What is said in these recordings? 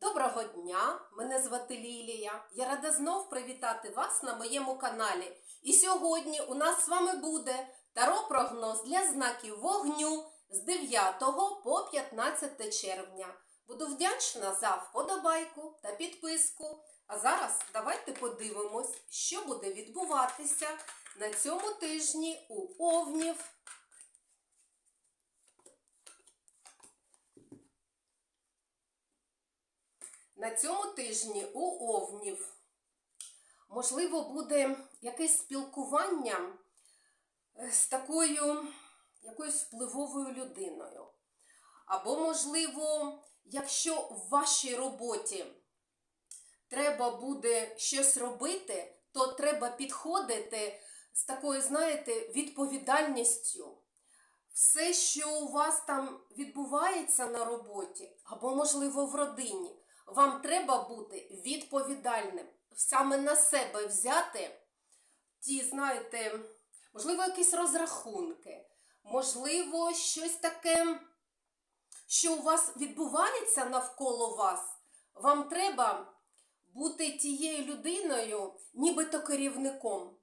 Доброго дня! Мене звати Лілія. Я рада знов привітати вас на моєму каналі. І сьогодні у нас з вами буде таро-прогноз для знаків вогню з 9 по 15 червня. Буду вдячна за вподобайку та підписку. А зараз давайте подивимось, що буде відбуватися на цьому тижні у Овнів. На цьому тижні у Овнів можливо буде якесь спілкування е, з такою якоюсь впливовою людиною. Або, можливо, якщо в вашій роботі треба буде щось робити, то треба підходити з такою, знаєте, відповідальністю. Все, що у вас там відбувається на роботі, або, можливо, в родині, вам треба бути відповідальним, саме на себе взяти ті, знаєте, можливо, якісь розрахунки, можливо, щось таке, що у вас відбувається навколо вас. Вам треба бути тією людиною, нібито керівником.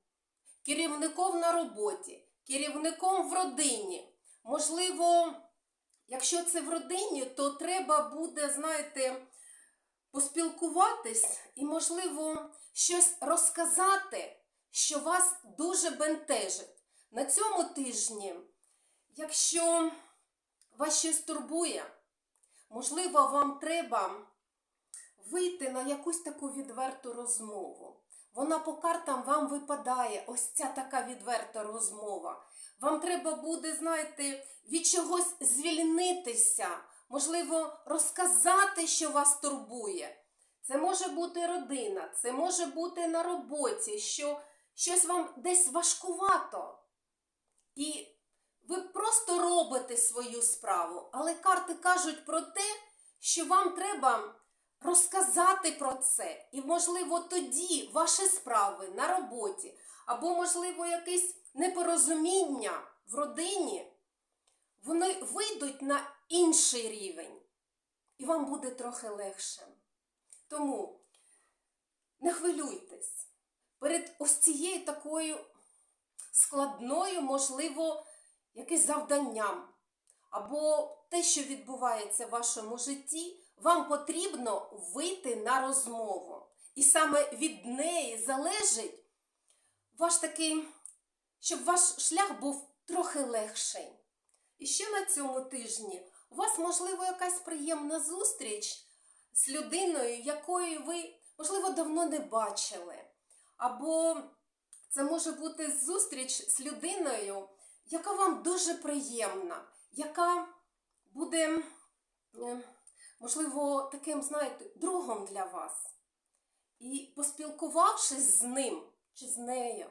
Керівником на роботі, керівником в родині. Можливо, якщо це в родині, то треба буде, знаєте, поспілкуватись і, можливо, щось розказати, що вас дуже бентежить. На цьому тижні, якщо вас щось турбує, можливо, вам треба вийти на якусь таку відверту розмову. Вона по картам вам випадає, ось ця така відверта розмова. Вам треба буде, знаєте, від чогось звільнитися, можливо, розказати, що вас турбує. Це може бути родина, це може бути на роботі, що щось вам десь важкувато. І ви просто робите свою справу, але карти кажуть про те, що вам треба розказати про це. І, можливо, тоді ваші справи на роботі, або, можливо, якесь непорозуміння в родині, вони вийдуть на інший рівень, і вам буде трохи легше. Тому не хвилюйтесь перед ось цією такою складною, можливо, якесь завданням, або те, що відбувається в вашому житті, вам потрібно вийти на розмову. І саме від неї залежить ваш такий, щоб ваш шлях був трохи легший. І ще на цьому тижні у вас, можливо, якась приємна зустріч з людиною, якої ви, можливо, давно не бачили. Або це може бути зустріч з людиною, яка вам дуже приємна, яка буде, е, можливо, таким, знаєте, другом для вас. І поспілкувавшись з ним чи з нею,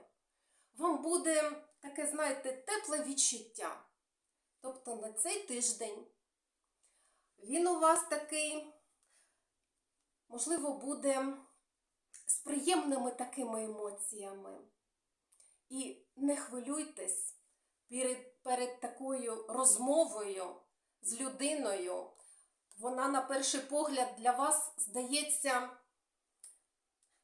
вам буде таке, знаєте, тепле відчуття. Тобто на цей тиждень він у вас такий, можливо, буде з приємними такими емоціями. І не хвилюйтесь перед, перед такою розмовою з людиною. Вона, на перший погляд, для вас здається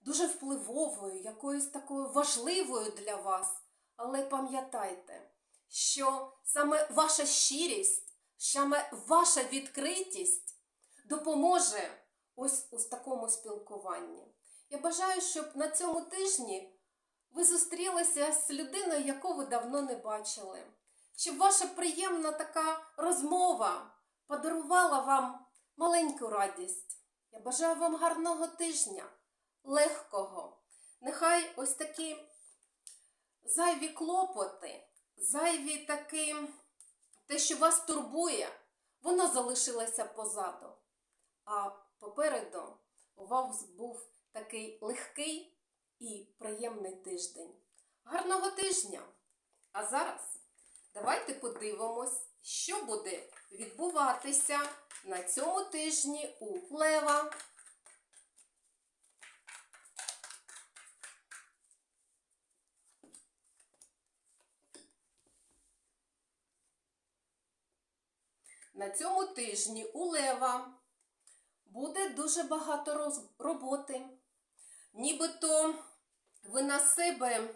дуже впливовою, якоюсь такою важливою для вас. Але пам'ятайте, що саме ваша щирість, саме ваша відкритість допоможе ось у такому спілкуванні. Я бажаю, щоб на цьому тижні ви зустрілися з людиною, яку ви давно не бачили. Щоб ваша приємна така розмова подарувала вам маленьку радість. Я бажаю вам гарного тижня, легкого. Нехай ось такі зайві клопоти, зайві такі, те, що вас турбує, воно залишилося позаду. А попереду у вас був такий легкий і приємний тиждень. Гарного тижня! А зараз давайте подивимось, що буде відбуватися на цьому тижні у Лева. На цьому тижні у Лева буде дуже багато роботи. Нібито ви на себе,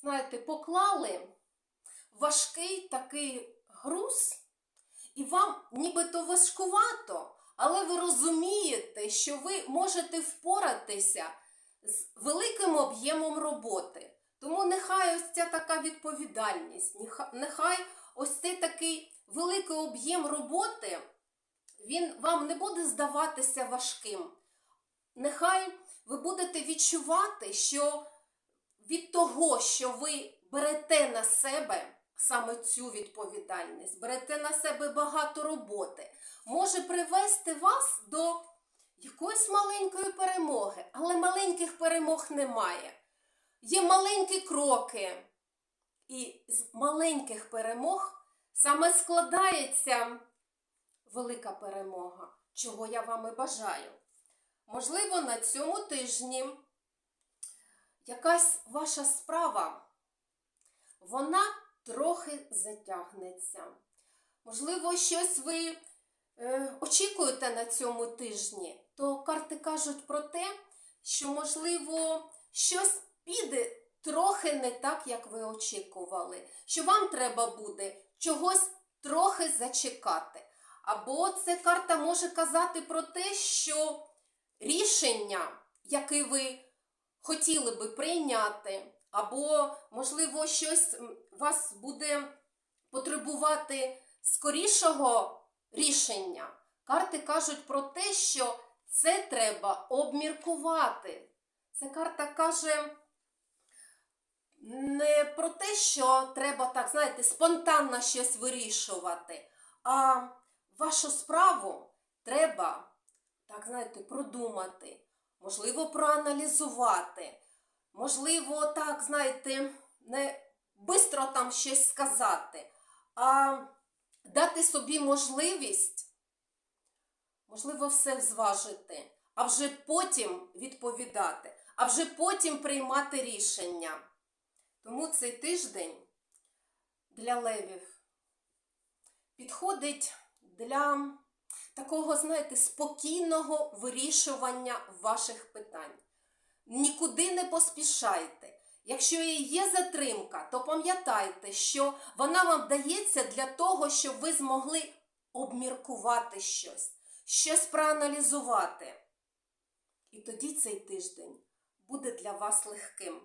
знаєте, поклали важкий такий груз, і вам нібито важкувато, але ви розумієте, що ви можете впоратися з великим об'ємом роботи. Тому нехай ось ця така відповідальність, нехай ось цей такий великий об'єм роботи, він вам не буде здаватися важким. Нехай ви будете відчувати, що від того, що ви берете на себе саме цю відповідальність, берете на себе багато роботи, може привести вас до якоїсь маленької перемоги, але маленьких перемог немає. Є маленькі кроки, і з маленьких перемог саме складається велика перемога, чого я вам і бажаю. Можливо, на цьому тижні якась ваша справа, вона трохи затягнеться. Можливо, щось ви е, очікуєте на цьому тижні, то карти кажуть про те, що, можливо, щось піде трохи не так, як ви очікували, що вам треба буде чогось трохи зачекати. Або ця карта може казати про те, що рішення, яке ви хотіли би прийняти, або, можливо, щось вас буде потребувати скорішого рішення. Карти кажуть про те, що це треба обміркувати. Ця карта каже не про те, що треба так, знаєте, спонтанно щось вирішувати, а вашу справу треба, так, знаєте, продумати, можливо, проаналізувати, можливо, так, знаєте, не бистро там щось сказати, а дати собі можливість, можливо, все зважити, а вже потім відповідати, а вже потім приймати рішення. Тому цей тиждень для левів підходить для такого, знаєте, спокійного вирішування ваших питань. Нікуди не поспішайте. Якщо і є затримка, то пам'ятайте, що вона вам дається для того, щоб ви змогли обміркувати щось, щось проаналізувати. І тоді цей тиждень буде для вас легким.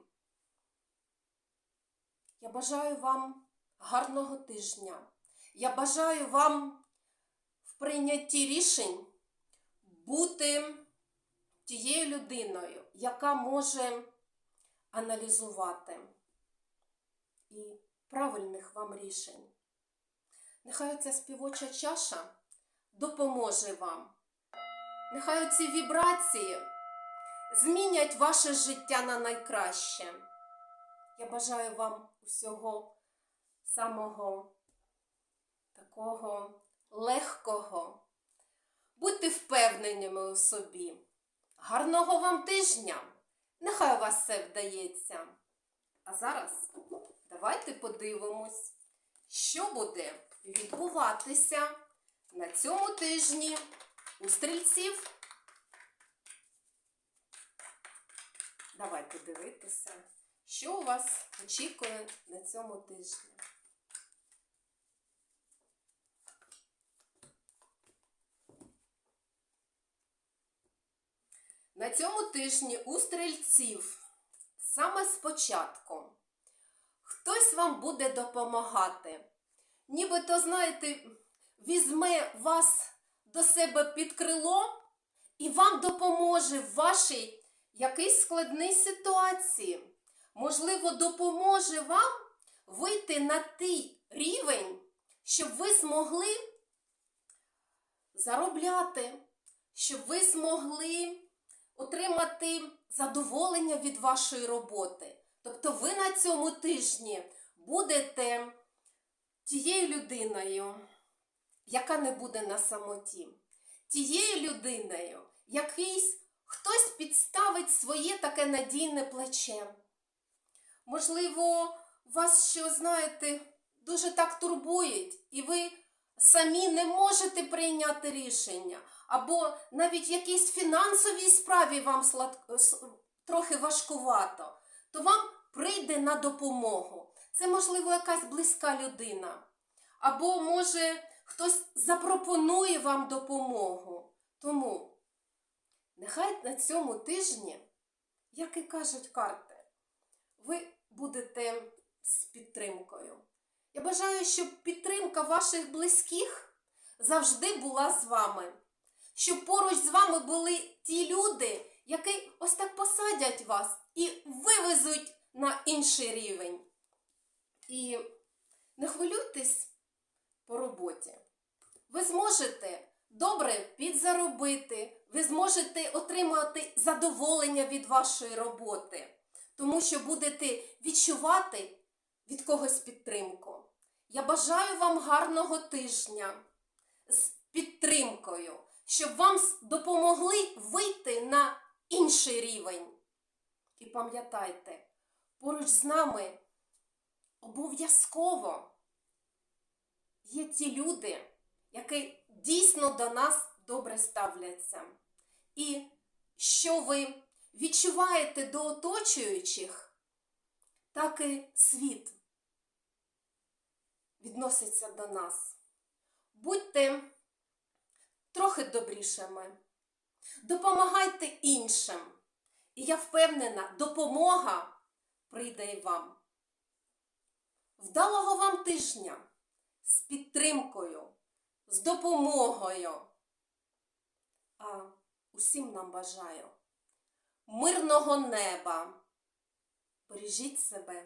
Я бажаю вам гарного тижня. Я бажаю вам в прийнятті рішень бути тією людиною, яка може аналізувати і правильних вам рішень. Нехай ця співоча чаша допоможе вам. Нехай ці вібрації змінять ваше життя на найкраще. Я бажаю вам усього самого такого легкого. Будьте впевненими у собі. Гарного вам тижня! Нехай у вас все вдається. А зараз давайте подивимось, що буде відбуватися на цьому тижні у стрільців. Давайте дивитися, що у вас очікує на цьому тижні. На цьому тижні у стрільців саме спочатку хтось вам буде допомагати. Нібито, знаєте, візьме вас до себе під крило і вам допоможе в вашій якійсь складній ситуації. Можливо, допоможе вам вийти на той рівень, щоб ви змогли заробляти, щоб ви змогли отримати задоволення від вашої роботи. Тобто ви на цьому тижні будете тією людиною, яка не буде на самоті, тією людиною, якийсь хтось підставить своє таке надійне плече. Можливо, вас що, знаєте, дуже так турбують, і ви самі не можете прийняти рішення. або навіть якійсь фінансовій справі вам трохи важкувато, то вам прийде на допомогу. Це, можливо, якась близька людина. Або, може, хтось запропонує вам допомогу. Тому нехай на цьому тижні, як і кажуть карти, ви будете з підтримкою. Я бажаю, щоб підтримка ваших близьких завжди була з вами. Щоб поруч з вами були ті люди, які ось так посадять вас і вивезуть на інший рівень. І не хвилюйтесь по роботі. Ви зможете добре підзаробити, ви зможете отримати задоволення від вашої роботи, тому що будете відчувати від когось підтримку. Я бажаю вам гарного тижня з підтримкою, щоб вам допомогли вийти на інший рівень. І пам'ятайте, поруч з нами обов'язково є ті люди, які дійсно до нас добре ставляться. І що ви відчуваєте до оточуючих, так і світ відноситься до нас. Будьте трохи добрішими, допомагайте іншим. І я впевнена, допомога прийде і вам. Вдалого вам тижня з підтримкою, з допомогою. А усім нам бажаю мирного неба. Бережіть себе.